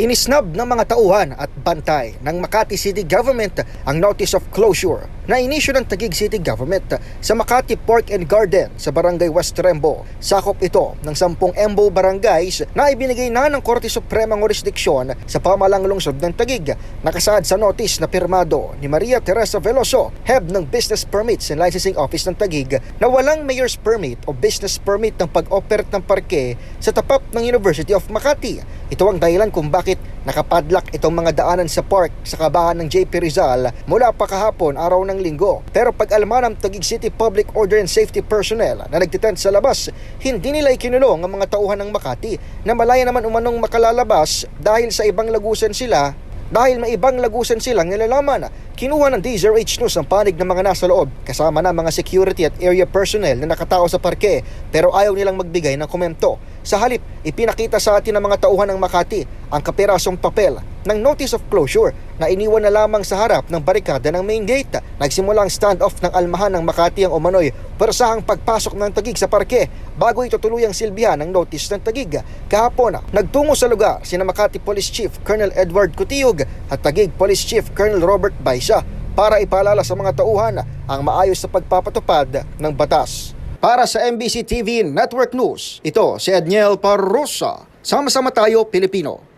Inisnab ng mga tauhan at bantay ng Makati City Government ang notice of closure na inisyu ng Taguig City Government sa Makati Park and Garden sa Barangay West Rembo. Sakop ito ng 10 Embo barangays na ibinigay na ng Korte Supremang Jurisdiksyon sa pamalang lungsod ng Taguig. Nakasaad sa notice na pirmado ni Maria Teresa Veloso, Head ng Business Permits and Licensing Office ng Taguig na walang mayor's permit o business permit ng pag-operate ng parke sa tapat ng University of Makati. Ito ang dahilan kung bakit nakapadlock itong mga daanan sa park sa kabahan ng JP Rizal mula pa kahapon araw ng linggo. Pero pag alman ng Taguig City Public Order and Safety Personnel na nagtitent sa labas, hindi nila ikinulong ang mga tauhan ng Makati na malaya naman umanong makalalabas dahil sa ibang lagusan sila dahil may ibang lagusan silang nilalaman. Kinuha ng DZRH News ang panig ng mga nasa loob kasama na mga security at area personnel na nakatao sa parke pero ayaw nilang magbigay ng komento. Sa halip, ipinakita sa atin ng mga tauhan ng Makati ang kapirasong papel ng notice of closure na iniwan na lamang sa harap ng barikada ng main gate. Nagsimula ang standoff ng almahan ng Makati ang umano'y persahang pagpasok ng Tagig sa parke bago ito tuluyang silbihan ng notice ng Tagig. Kahapon, nagtungo sa lugar sina Makati Police Chief Colonel Edward Cutiug at Tagig Police Chief Colonel Robert Baisa para ipaalala sa mga tauhan ang maayos sa pagpapatupad ng batas. Para sa MBC TV Network News, ito si Edniel Parrosa. Sama-sama tayo, Pilipino.